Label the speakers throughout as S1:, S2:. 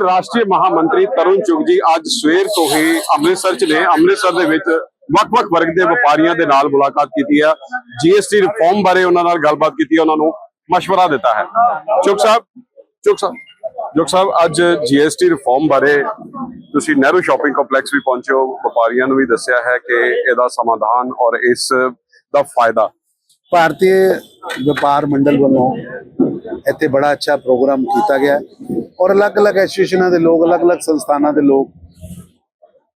S1: ਰਾਸ਼ਟਰੀ ਮਹਾਮੰਤਰੀ ਤਰੁਣ ਚੁਗ ਜੀ ਅੱਜ ਸਵੇਰ ਤੋਂ ਹੀ ਅੰਮ੍ਰਿਤਸਰ ਚ ਨੇ ਅੰਮ੍ਰਿਤਸਰ ਦੇ ਵਿੱਚ ਵੱਖ-ਵੱਖ ਵਰਗ ਦੇ ਵਪਾਰੀਆਂ ਦੇ ਨਾਲ ਮੁਲਾਕਾਤ ਕੀਤੀ ਹੈ ਜੀਐਸਟੀ ਰਿਫਾਰਮ ਬਾਰੇ ਉਹਨਾਂ ਨਾਲ ਗੱਲਬਾਤ ਕੀਤੀ ਹੈ ਉਹਨਾਂ ਨੂੰ مشورہ ਦਿੱਤਾ ਹੈ ਚੁਗ ਸਾਹਿਬ ਚੁਗ ਸਾਹਿਬ ਚੁਗ ਸਾਹਿਬ ਅੱਜ ਜੀਐਸਟੀ ਰਿਫਾਰਮ ਬਾਰੇ ਤੁਸੀਂ ਨਹਿਰੂ ਸ਼ਾਪਿੰਗ ਕੰਪਲੈਕਸ ਵੀ ਪਹੁੰਚੇ ਹੋ ਵਪਾਰੀਆਂ ਨੂੰ ਵੀ ਦੱਸਿਆ ਹੈ ਕਿ ਇਹਦਾ ਸਮਾਧਾਨ ਔਰ ਇਸ ਦਾ ਫਾਇਦਾ
S2: ਭਾਰਤੀ ਵਪਾਰ ਮੰਡਲ ਵੱਲੋਂ ਇੱਥੇ ਬੜਾ ਅੱਛਾ ਪ੍ਰੋਗਰਾਮ ਕੀਤਾ ਗਿਆ ਹੈ ਔਰ ਅਲੱਗ-ਅਲੱਗ ਐਸੋਸੀਏਸ਼ਨਾਂ ਦੇ ਲੋਕ, ਅਲੱਗ-ਅਲੱਗ ਸੰਸਥਾਨਾਂ ਦੇ ਲੋਕ,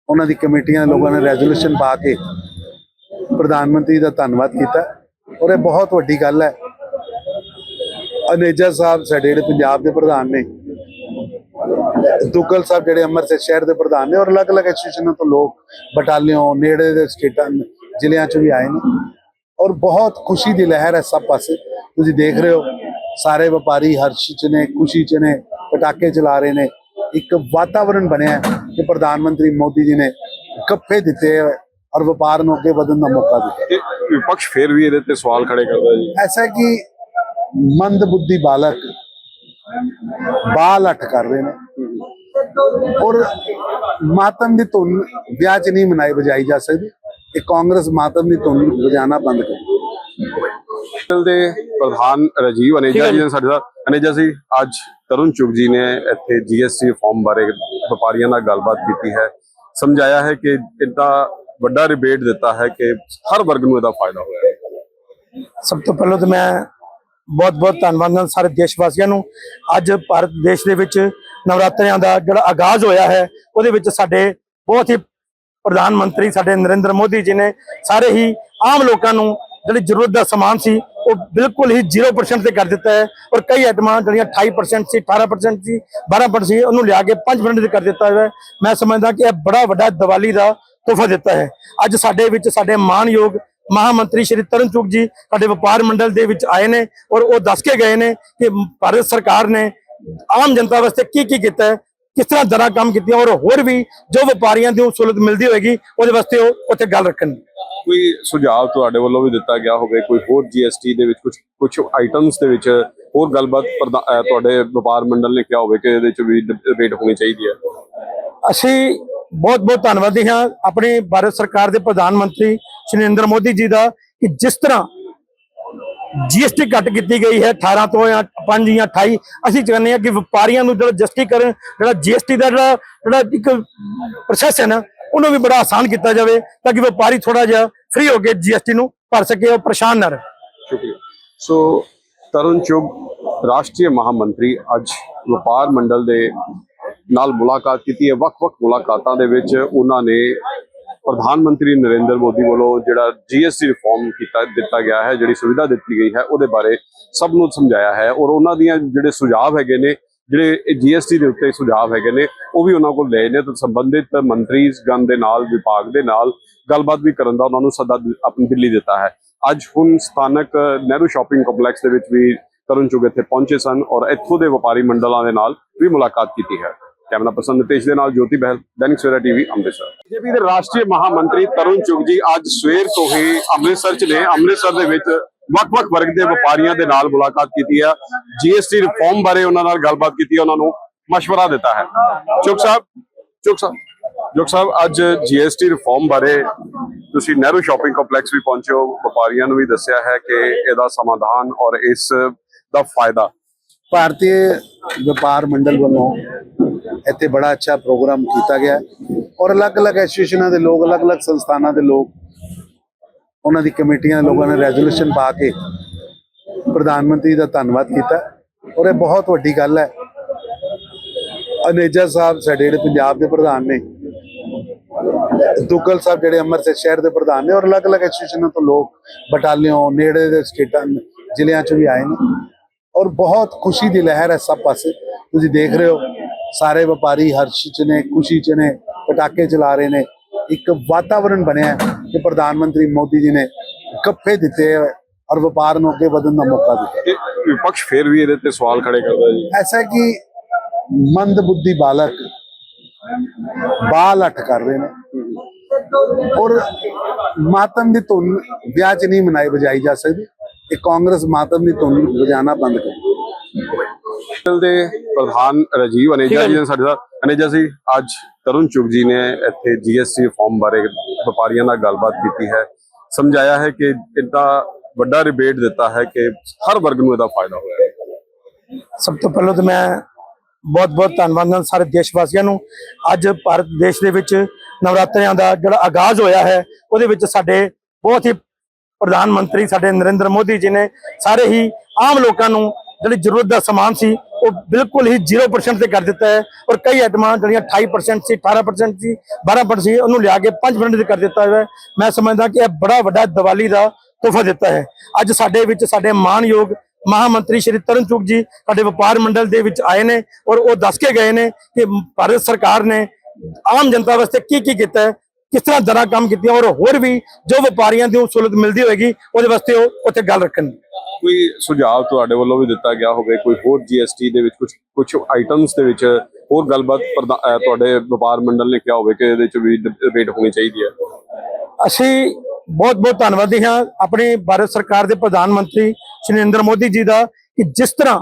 S2: ਉਹਨਾਂ ਦੀ ਕਮੇਟੀਆਂ ਦੇ ਲੋਕਾਂ ਨੇ ਰੈਜ਼ੋਲੂਸ਼ਨ ਪਾ ਕੇ ਪ੍ਰਧਾਨ ਮੰਤਰੀ ਦਾ ਧੰਨਵਾਦ ਕੀਤਾ। ਔਰ ਇਹ ਬਹੁਤ ਵੱਡੀ ਗੱਲ ਹੈ। ਅਨੇਜਾ ਸਾਹਿਬ ਸਾਡੇ ਜਿਹੜੇ ਪੰਜਾਬ ਦੇ ਪ੍ਰਧਾਨ ਨੇ, ਦੁੱਗਲ ਸਾਹਿਬ ਜਿਹੜੇ ਅੰਮ੍ਰਿਤਸਰ ਸ਼ਹਿਰ ਦੇ ਪ੍ਰਧਾਨ ਨੇ, ਔਰ ਅਲੱਗ-ਅਲੱਗ ਐਸੋਸੀਏਸ਼ਨਾਂ ਤੋਂ ਲੋਕ ਬਟਾਲੀਅਨ ਨੇੜੇ ਦੇ ਸਟੇਟਾਂ, ਜ਼ਿਲ੍ਹਿਆਂ ਚ ਵੀ ਆਏ ਨੇ। ਔਰ ਬਹੁਤ ਖੁਸ਼ੀ ਦੀ ਲਹਿਰ ਹੈ ਸਭ ਪਾਸੇ। ਤੁਸੀਂ ਦੇਖ ਰਹੇ ਹੋ, ਸਾਰੇ ਵਪਾਰੀ ਹਰਸ਼ ਚ ਨੇ, ਖੁਸ਼ੀ ਚ ਨੇ। ਪਟਾਕੇ ਚਲਾ ਰਹੇ ਨੇ ਇੱਕ ਵਾਤਾਵਰਣ ਬਣਿਆ ਕਿ ਪ੍ਰਧਾਨ ਮੰਤਰੀ ਮੋਦੀ ਜੀ ਨੇ ਕੱਫੇ ਦਿੱਤੇ ਔਰ ਵਪਾਰ ਨੂੰ ਅੱਗੇ ਵਧਣ ਦਾ ਮੌਕਾ ਦਿੱਤਾ।
S1: ਵਿਪਕਸ਼ ਫਿਰ ਵੀ ਇਹਦੇ ਤੇ ਸਵਾਲ ਖੜੇ ਕਰਦਾ ਜੀ।
S2: ਐਸਾ ਕਿ ਮੰਦ ਬੁੱਧੀ ਬਾਲਕ ਬਾਲ ਅਟ ਕਰ ਰਹੇ ਨੇ ਔਰ ਮਾਤਮ ਦੀ ਧੁਨ ਵਿਆਹ 'ਚ ਨਹੀਂ ਮਨਾਈ ਵਜਾਈ ਜਾ ਸਕਦੀ। ਇਹ ਕਾਂਗਰਸ ਮਾਤਮ ਦੀ ਧੁਨ ਵਜਾਣਾ ਬੰਦ ਕਰ
S1: ਦੇ ਪ੍ਰਧਾਨ ਰਾਜੀਵ ਅਨੇਜਾ ਜੀ ਨੇ ਸਾਡੇ ਨਾਲ। ਅਨੇਜਾ ਜੀ ਅੱਜ ਤਰੁਣ ਚੁਗ ਜੀ ਨੇ ਇੱਥੇ ਜੀਐਸਟੀ ਫਾਰਮ ਬਾਰੇ ਵਪਾਰੀਆਂ ਨਾਲ ਗੱਲਬਾਤ ਕੀਤੀ ਹੈ। ਸਮਝਾਇਆ ਹੈ ਕਿ ਇਦਾਂ ਵੱਡਾ ਰਿਬੇਟ ਦਿੱਤਾ ਹੈ ਕਿ ਹਰ ਵਰਗ ਨੂੰ ਇਹਦਾ ਫਾਇਦਾ ਹੋਇਆ ਹੈ।
S3: ਸਭ ਤੋਂ ਪਹਿਲਾਂ ਤਾਂ ਮੈਂ ਬਹੁਤ-ਬਹੁਤ ਧੰਨਵਾਦ ਨਾਲ ਸਾਰੇ ਦੇਸ਼ ਵਾਸੀਆਂ ਨੂੰ। ਅੱਜ ਭਾਰਤ ਦੇਸ਼ ਦੇ ਵਿੱਚ ਨਵਰਾਤਰਿਆਂ ਦਾ ਜਿਹੜਾ ਆਗਾਜ਼ ਹੋਇਆ ਹੈ ਉਹਦੇ ਵਿੱਚ ਸਾਡੇ ਬਹੁਤ ਹੀ ਪ੍ਰਧਾਨ ਮੰਤਰੀ ਸਾਡੇ ਨਰਿੰਦਰ ਮੋਦੀ ਜੀ ਨੇ ਸਾਰੇ ਹੀ ਆਮ ਲੋਕਾਂ ਨੂੰ ਜਿਹੜੀ ਜ਼ਰੂਰਤ ਦਾ ਸਮਾਨ ਸੀ, ਉਹ ਬਿਲਕੁਲ ਹੀ 0% ਤੇ ਕਰ ਦਿੱਤਾ ਹੈ। ਔਰ ਕਈ ਆਈਟਮਾਂ ਜਿਹੜੀਆਂ 28% ਸੀ 18% ਸੀ 12% ਸੀ, ਉਹਨੂੰ ਲਿਆ ਕੇ 5% ਤੇ ਕਰ ਦਿੱਤਾ ਹੋਇਆ ਹੈ। ਮੈਂ ਸਮਝਦਾ ਕਿ ਇਹ ਬੜਾ ਵੱਡਾ ਦੀਵਾਲੀ ਦਾ ਤੋਹਫਾ ਦਿੱਤਾ ਹੈ। ਅੱਜ ਸਾਡੇ ਵਿੱਚ ਸਾਡੇ ਮਾਨਯੋਗ ਮਹਾਮੰਤਰੀ ਸ਼੍ਰੀ ਤਰਨ ਚੁਗ ਜੀ ਸਾਡੇ ਵਪਾਰ ਮੰਡਲ ਦੇ ਵਿੱਚ ਆਏ ਨੇ ਔਰ ਉਹ ਦੱਸ ਕੇ ਗਏ ਨੇ ਕਿ ਭਾਰਤ ਸਰਕਾਰ ਨੇ ਆਮ ਜਨਤਾ ਵਾਸਤੇ ਕੀ ਕੀ ਕੀਤਾ ਹੈ। ਕਿਸ ਤਰ੍ਹਾਂ ਦਰਾਂ ਕੰਮ ਕੀਤੀਆਂ ਔਰ ਹੋਰ ਵੀ ਜੋ ਵਪਾਰੀਆਂ ਦੀ ਸਹੂਲਤ ਮਿਲਦੀ ਹੋਏਗੀ ਉਹਦੇ ਵਾਸਤੇ ਉਹ ਉੱਥੇ ਗੱਲ ਰੱਖਣ
S1: ਕੋਈ ਸੁਝਾਅ ਤੁਹਾਡੇ ਵੱਲੋਂ ਵੀ ਦਿੱਤਾ ਗਿਆ ਹੋਵੇ ਕੋਈ ਹੋਰ ਜੀਐਸਟੀ ਦੇ ਵਿੱਚ ਕੁਝ ਕੁਝ ਆਈਟਮਸ ਦੇ ਵਿੱਚ ਹੋਰ ਗੱਲਬਾਤ ਤੁਹਾਡੇ ਵਪਾਰ ਮੰਡਲ ਨੇ ਕਿਹਾ ਹੋਵੇ ਕਿ ਇਹਦੇ ਵਿੱਚ ਵੀ ਡਿਬੇਟ ਹੋਣੀ ਚਾਹੀਦੀ ਹੈ
S3: ਅਸੀਂ ਬਹੁਤ ਬਹੁਤ ਧੰਨਵਾਦੀ ਹਾਂ। ਆਪਣੀ ਭਾਰਤ ਸਰਕਾਰ ਦੇ ਪ੍ਰਧਾਨ ਮੰਤਰੀ ਸ਼੍ਰੀ ਨਰਿੰਦਰ ਮੋਦੀ ਜੀ ਦਾ ਕਿ ਜਿਸ ਤਰ੍ਹਾਂ ਜੀਐਸਟੀ ਘੱਟ ਕੀਤੀ ਗਈ ਹੈ 18 ਤੋਂ ਜਾਂ 5 ਜਾਂ 28 ਅਸੀਂ ਚਾਹੁੰਦੇ ਹਾਂ ਕਿ ਵਪਾਰੀਆਂ ਨੂੰ ਜਿਹੜਾ ਜਸਟੀਕਰਨ ਜਿਹੜਾ ਜੀਐਸਟੀ ਦਾ ਜਿਹੜਾ ਜਿਹੜਾ ਇੱਕ ਪ੍ਰੋਸੈਸ ਹੈ ਨਾ ਉਹਨੂੰ ਵੀ ਬੜਾ ਆਸਾਨ ਕੀਤਾ ਜਾਵੇ ਤਾਂ ਕਿ ਵਪਾਰੀ ਥੋੜਾ ਜਿਹਾ ਫ੍ਰੀ ਹੋ ਕੇ ਜੀਐਸਟੀ ਨੂੰ ਭਰ ਸਕੇ ਔਰ ਪਰੇਸ਼ਾਨ ਨਾ ਰਹੇ।
S1: ਸ਼ੁਕਰੀਆ। ਸੋ ਤਰੁਣ ਚੁਗ ਰਾਸ਼ਟਰੀ ਮਹਾਮੰਤਰੀ ਅੱਜ ਵਪਾਰ ਮੰਡਲ ਦੇ ਨਾਲ ਮੁਲਾਕਾਤ ਕੀਤੀ ਹੈ। ਵੱਖ-ਵੱਖ ਮੁਲਾਕਾਤਾਂ ਦੇ ਵਿੱਚ ਉਹਨਾਂ ਨੇ ਪ੍ਰਧਾਨ ਮੰਤਰੀ ਨਰਿੰਦਰ ਮੋਦੀ ਵੱਲੋਂ ਜਿਹੜਾ ਜੀਐਸਟੀ ਰਿਫਾਰਮ ਕੀਤਾ, ਦਿੱਤਾ ਗਿਆ ਹੈ, ਜਿਹੜੀ ਸੁਵਿਧਾ ਦਿੱਤੀ ਗਈ ਹੈ, ਉਹਦੇ ਬਾਰੇ ਸਭ ਨੂੰ ਸਮਝਾਇਆ ਹੈ ਔਰ ਉਹਨਾਂ ਦੀਆਂ ਜਿਹੜੇ ਸੁਝਾਅ ਹੈਗੇ ਨੇ, ਜਿਹੜੇ ਜੀਐਸਟੀ ਦੇ ਉੱਤੇ ਸੁਝਾਅ ਹੈਗੇ ਨੇ, ਉਹ ਵੀ ਉਹਨਾਂ ਕੋਲ ਲਏ ਨੇ ਤਾਂ ਸੰਬੰਧਿਤ ਮੰਤਰੀ ਗਣ ਦੇ ਨਾਲ, ਵਿਭਾਗ ਦੇ ਨਾਲ ਗੱਲਬਾਤ ਵੀ ਕਰਨ ਦਾ ਉਹਨਾਂ ਨੂੰ ਸੱਦਾ ਆਪਣੀ ਦਿੱਲੀ ਦਿੱਤਾ ਹੈ। ਅੱਜ ਹੁਣ ਸਥਾਨਕ ਨਹਿਰੂ ਸ਼ਾਪਿੰਗ ਕੰਪਲੈਕਸ ਦੇ ਵਿੱਚ ਵੀ ਤਰੁਣ ਚੁਗ ਇੱਥੇ ਪਹੁੰਚੇ ਸਨ ਔਰ ਇੱਥੋਂ ਦੇ ਵਪਾਰੀ ਮੰਡਲਾਂ ਦੇ ਨਾਲ ਵੀ ਮੁਲਾਕਾਤ ਕੀਤੀ ਹੈ। ਕੈਮਰਾ ਪਰਸਨ ਨਿਤੇਸ਼ ਦੇ ਨਾਲ ਜੋਤੀ ਬਹਿਲ ਦੈਨਿਕ ਸਵੇਰਾ ਟੀਵੀ ਅੰਮ੍ਰਿਤਸਰ ਬੀਜੇਪੀ ਦੇ ਰਾਸ਼ਟਰੀ ਮਹਾਮੰਤਰੀ ਤਰੁਣ ਚੁਗ ਜੀ ਅੱਜ ਸਵੇਰ ਤੋਂ ਹੀ ਅੰਮ੍ਰਿਤਸਰ ਚ ਨੇ ਅੰਮ੍ਰਿਤਸਰ ਦੇ ਵਿੱਚ ਵੱਖ-ਵੱਖ ਵਰਗ ਦੇ ਵਪਾਰੀਆਂ ਦੇ ਨਾਲ ਮੁਲਾਕਾਤ ਕੀਤੀ ਹੈ ਜੀਐਸਟੀ ਰਿਫਾਰਮ ਬਾਰੇ ਉਹਨਾਂ ਨਾਲ ਗੱਲਬਾਤ ਕੀਤੀ ਉਹਨਾਂ ਨੂੰ مشورہ ਦਿੱਤਾ ਹੈ ਚੁਗ ਸਾਹਿਬ ਚੁਗ ਸਾਹਿਬ ਚੁਗ ਸਾਹਿਬ ਅੱਜ ਜੀਐਸਟੀ ਰਿਫਾਰਮ ਬਾਰੇ ਤੁਸੀਂ ਨਹਿਰੂ ਸ਼ਾਪਿੰਗ ਕੰਪਲੈਕਸ ਵੀ ਪਹੁੰਚੇ ਹੋ ਵਪਾਰੀਆਂ ਨੂੰ ਵੀ ਦੱਸਿਆ ਹੈ ਕਿ ਇਹਦਾ ਸਮਾਧਾਨ ਔਰ ਇਸ ਦਾ ਫਾਇਦਾ
S2: ਭਾਰਤੀ ਵਪਾਰ ਮੰਡਲ ਵੱਲੋਂ ਇੱਥੇ ਬੜਾ ਅੱਛਾ ਪ੍ਰੋਗਰਾਮ ਕੀਤਾ ਗਿਆ ਔਰ ਅਲੱਗ-ਅਲੱਗ ਐਸੋਸੀਏਸ਼ਨਾਂ ਦੇ ਲੋਕ, ਅਲੱਗ-ਅਲੱਗ ਸੰਸਥਾਨਾਂ ਦੇ ਲੋਕ, ਉਹਨਾਂ ਦੀ ਕਮੇਟੀਆਂ ਦੇ ਲੋਕਾਂ ਨੇ ਰੈਜ਼ੋਲੂਸ਼ਨ ਪਾ ਕੇ ਪ੍ਰਧਾਨ ਮੰਤਰੀ ਦਾ ਧੰਨਵਾਦ ਕੀਤਾ। ਔਰ ਇਹ ਬਹੁਤ ਵੱਡੀ ਗੱਲ ਹੈ। ਅਨੇਜਾ ਸਾਹਿਬ ਸਾਡੇ ਜਿਹੜੇ ਪੰਜਾਬ ਦੇ ਪ੍ਰਧਾਨ ਨੇ, ਦੁੱਗਲ ਸਾਹਿਬ ਜਿਹੜੇ ਅੰਮ੍ਰਿਤਸਰ ਸ਼ਹਿਰ ਦੇ ਪ੍ਰਧਾਨ ਨੇ, ਔਰ ਅਲੱਗ-ਅਲੱਗ ਐਸੋਸੀਏਸ਼ਨਾਂ ਤੋਂ ਲੋਕ ਬਟਾਲੀਅਨ ਨੇੜੇ ਦੇ ਸਟੇਟਾਂ, ਜ਼ਿਲ੍ਹਿਆਂ ਚ ਵੀ ਆਏ ਨੇ। ਔਰ ਬਹੁਤ ਖੁਸ਼ੀ ਦੀ ਲਹਿਰ ਹੈ ਸਭ ਪਾਸੇ। ਤੁਸੀਂ ਦੇਖ ਰਹੇ ਹੋ ਸਾਰੇ ਵਪਾਰੀ ਹਰਸ਼ ਚ ਨੇ ਖੁਸ਼ੀ ਚ ਨੇ ਪਟਾਕੇ ਚਲਾ ਰਹੇ ਨੇ। ਇੱਕ ਵਾਤਾਵਰਣ ਬਣਿਆ ਹੈ ਕਿ ਪ੍ਰਧਾਨ ਮੰਤਰੀ ਮੋਦੀ ਜੀ ਨੇ ਕੱਫੇ ਦਿੱਤੇ ਔਰ ਵਪਾਰ ਨੂੰ ਅੱਗੇ ਵਧਣ ਦਾ ਮੌਕਾ ਦਿੱਤਾ।
S1: ਵਿਪਕਸ਼ ਫਿਰ ਵੀ ਇਹਦੇ ਤੇ ਸਵਾਲ ਖੜੇ ਕਰਦਾ ਜੀ।
S2: ਐਸਾ ਕਿ ਮੰਦ ਬੁੱਧੀ ਬਾਲਕ ਬਾਲ ਅਟ ਕਰ ਰਹੇ ਨੇ ਔਰ ਮਾਤਮ ਦੀ ਧੁਨ ਵਿਆਹ 'ਚ ਨਹੀਂ ਮਨਾਈ ਵਜਾਈ ਜਾ ਸਕਦੀ। ਇਹ ਕਾਂਗਰਸ ਮਾਤਮ ਦੀ ਧੁਨ ਵਜਾਣਾ ਬੰਦ ਕਰ
S1: ਦੇ ਪ੍ਰਧਾਨ ਰਾਜੀਵ ਅਨੇਜਾ ਜੀ ਨੇ ਸਾਡੇ ਨਾਲ। ਅਨੇਜਾ ਜੀ ਅੱਜ ਤਰੁਣ ਚੁਗ ਜੀ ਨੇ ਇੱਥੇ ਜੀਐਸਟੀ ਫਾਰਮ ਬਾਰੇ ਵਪਾਰੀਆਂ ਨਾਲ ਗੱਲਬਾਤ ਕੀਤੀ ਹੈ। ਸਮਝਾਇਆ ਹੈ ਕਿ ਇੰਨਾ ਵੱਡਾ ਰਿਬੇਟ ਦਿੱਤਾ ਹੈ ਕਿ ਹਰ ਵਰਗ ਨੂੰ ਇਹਦਾ ਫਾਇਦਾ ਹੋਇਆ ਹੈ।
S3: ਸਭ ਤੋਂ ਪਹਿਲਾਂ ਤਾਂ ਮੈਂ ਬਹੁਤ-ਬਹੁਤ ਧੰਨਵਾਦ ਨਾਲ ਸਾਰੇ ਦੇਸ਼ ਵਾਸੀਆਂ ਨੂੰ। ਅੱਜ ਭਾਰਤ ਦੇਸ਼ ਦੇ ਵਿੱਚ ਨਵਰਾਤਰਿਆਂ ਦਾ ਜਿਹੜਾ ਆਗਾਜ਼ ਹੋਇਆ ਹੈ ਉਹਦੇ ਵਿੱਚ ਸਾਡੇ ਬਹੁਤ ਹੀ ਪ੍ਰਧਾਨ ਮੰਤਰੀ ਸਾਡੇ ਨਰਿੰਦਰ ਮੋਦੀ ਜੀ ਨੇ ਸਾਰੇ ਹੀ ਆਮ ਲੋਕਾਂ ਨੂੰ ਜਿਹੜੀ ਜ਼ਰੂਰਤ ਦਾ ਸਮਾਨ ਸੀ ਉਹ ਬਿਲਕੁਲ ਹੀ 0% ਤੇ ਕਰ ਦਿੱਤਾ ਹੈ ਔਰ ਕਈ ਆਈਟਮਾਂ ਜਿਹੜੀਆਂ 28% ਸੀ 18% ਸੀ 12% ਸੀ, ਉਹਨੂੰ ਲਿਆ ਕੇ 5% ਤੇ ਕਰ ਦਿੱਤਾ ਹੈ। ਮੈਂ ਸਮਝਦਾ ਕਿ ਇਹ ਬੜਾ ਵੱਡਾ ਦੀਵਾਲੀ ਦਾ ਤੋਹਫਾ ਦਿੱਤਾ ਹੈ। ਅੱਜ ਸਾਡੇ ਵਿੱਚ ਸਾਡੇ ਮਾਨਯੋਗ ਮਹਾਮੰਤਰੀ ਸ਼੍ਰੀ ਤਰਨਚੁਕ ਚੁਗ ਜੀ ਸਾਡੇ ਵਪਾਰ ਮੰਡਲ ਦੇ ਵਿੱਚ ਆਏ ਨੇ ਔਰ ਉਹ ਦੱਸ ਕੇ ਗਏ ਨੇ ਕਿ ਭਾਰਤ ਸਰਕਾਰ ਨੇ ਆਮ ਜਨਤਾ ਵਾਸਤੇ ਕੀ ਕੀ ਕੀਤਾ ਹੈ। ਕਿਸ ਤਰ੍ਹਾਂ ਦਰਾਂ ਕੰਮ ਕੀਤੀਆਂ ਔਰ ਹੋਰ ਵੀ ਜੋ ਵਪਾਰੀਆਂ ਦੀ ਸਹੂਲਤ ਮਿਲਦੀ ਹੋਏਗੀ ਉਹਦੇ ਵਾਸਤੇ ਉਹ ਉੱਥੇ ਗੱਲ ਰੱਖਣ।
S1: ਕੋਈ ਸੁਝਾਅ ਤੁਹਾਡੇ ਵੱਲੋਂ ਵੀ ਦਿੱਤਾ ਗਿਆ ਹੋਵੇ ਕੋਈ ਹੋਰ ਜੀਐਸਟੀ ਦੇ ਵਿੱਚ ਕੁਝ ਕੁਝ ਆਈਟਮਸ ਦੇ ਵਿੱਚ ਹੋਰ ਗੱਲਬਾਤ ਤੁਹਾਡੇ ਵਪਾਰ ਮੰਡਲ ਨੇ ਕਿਹਾ ਹੋਵੇ ਕਿ ਇਹਦੇ ਚ ਵੀ ਡਿਬੇਟ ਹੋਣੀ ਚਾਹੀਦੀ ਹੈ।
S3: ਅਸੀਂ ਬਹੁਤ ਬਹੁਤ ਧੰਨਵਾਦੀ ਹਾਂ। ਆਪਣੇ ਭਾਰਤ ਸਰਕਾਰ ਦੇ ਪ੍ਰਧਾਨ ਮੰਤਰੀ ਸ਼੍ਰੀ ਨਰਿੰਦਰ ਮੋਦੀ ਜੀ ਦਾ ਕਿ ਜਿਸ ਤਰ੍ਹਾਂ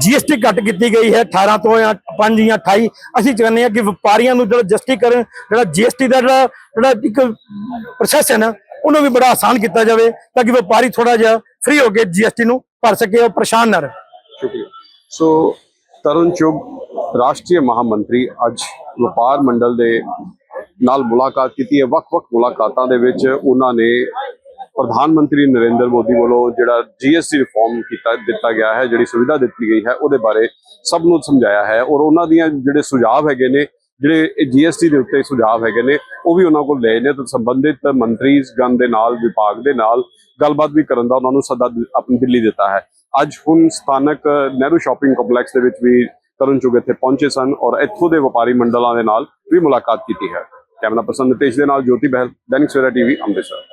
S3: ਜੀਐਸਟੀ ਘੱਟ ਕੀਤੀ ਗਈ ਹੈ 18 ਤੋਂ ਜਾਂ 5 ਜਾਂ 28 ਅਸੀਂ ਚਾਹੁੰਦੇ ਹਾਂ ਕਿ ਵਪਾਰੀਆਂ ਨੂੰ ਜਿਹੜਾ ਜਸਟੀਕਰਨ ਜਿਹੜਾ ਜੀਐਸਟੀ ਦਾ ਜਿਹੜਾ ਜਿਹੜਾ ਇੱਕ ਪ੍ਰੋਸੈਸ ਹੈ ਨਾ, ਉਹਨੂੰ ਵੀ ਬੜਾ ਆਸਾਨ ਕੀਤਾ ਜਾਵੇ ਤਾਂ ਕਿ ਵਪਾਰੀ ਥੋੜਾ ਜਿਹਾ ਫ੍ਰੀ ਹੋ ਕੇ ਜੀਐਸਟੀ ਨੂੰ ਭਰ ਸਕੇ ਔਰ ਪਰੇਸ਼ਾਨ ਨਾ ਰਹੇ।
S1: ਸ਼ੁਕਰੀਆ। ਸੋ ਤਰੁਣ ਚੁਗ, ਰਾਸ਼ਟਰੀ ਮਹਾਮੰਤਰੀ ਅੱਜ ਵਪਾਰ ਮੰਡਲ ਦੇ ਨਾਲ ਮੁਲਾਕਾਤ ਕੀਤੀ ਹੈ। ਵੱਖ-ਵੱਖ ਮੁਲਾਕਾਤਾਂ ਦੇ ਵਿੱਚ ਉਹਨਾਂ ਨੇ ਪ੍ਰਧਾਨ ਮੰਤਰੀ ਨਰਿੰਦਰ ਮੋਦੀ ਵੱਲੋਂ ਜਿਹੜਾ ਜੀਐਸਟੀ ਰਿਫਾਰਮ ਕੀਤਾ, ਦਿੱਤਾ ਗਿਆ ਹੈ, ਜਿਹੜੀ ਸੁਵਿਧਾ ਦਿੱਤੀ ਗਈ ਹੈ, ਉਹਦੇ ਬਾਰੇ ਸਭ ਨੂੰ ਸਮਝਾਇਆ ਹੈ ਔਰ ਉਹਨਾਂ ਦੀਆਂ ਜਿਹੜੇ ਸੁਝਾਅ ਹੈਗੇ ਨੇ, ਜਿਹੜੇ ਜੀਐਸਟੀ ਦੇ ਉੱਤੇ ਸੁਝਾਅ ਹੈਗੇ ਨੇ, ਉਹ ਵੀ ਉਹਨਾਂ ਕੋਲ ਲਏ ਨੇ ਤੇ ਸੰਬੰਧਿਤ ਮੰਤਰੀ ਗਣ ਦੇ ਨਾਲ, ਵਿਭਾਗ ਦੇ ਨਾਲ ਗੱਲਬਾਤ ਵੀ ਕਰਨ ਦਾ ਉਹਨਾਂ ਨੂੰ ਸੱਦਾ ਆਪਣੀ ਦਿੱਲੀ ਦਿੱਤਾ ਹੈ। ਅੱਜ ਹੁਣ ਸਥਾਨਕ ਨਹਿਰੂ ਸ਼ਾਪਿੰਗ ਕੰਪਲੈਕਸ ਦੇ ਵਿੱਚ ਵੀ ਤਰੁਣ ਚੁਗ ਇੱਥੇ ਪਹੁੰਚੇ ਸਨ ਔਰ ਇੱਥੋਂ ਦੇ ਵਪਾਰੀ ਮੰਡਲਾਂ ਦੇ ਨਾਲ ਵੀ ਮੁਲਾਕਾਤ ਕੀਤੀ ਹੈ। ਕੈਮਰਾ ਪਰਸਨ ਨਿਤੇਸ਼ ਦੇ ਨਾਲ ਜੋਤੀ ਬਹਿਲ, ਦੈਨਿਕ ਸਵੇਰਾ ਟੀਵੀ, ਅੰਮ੍ਰਿਤਸਰ।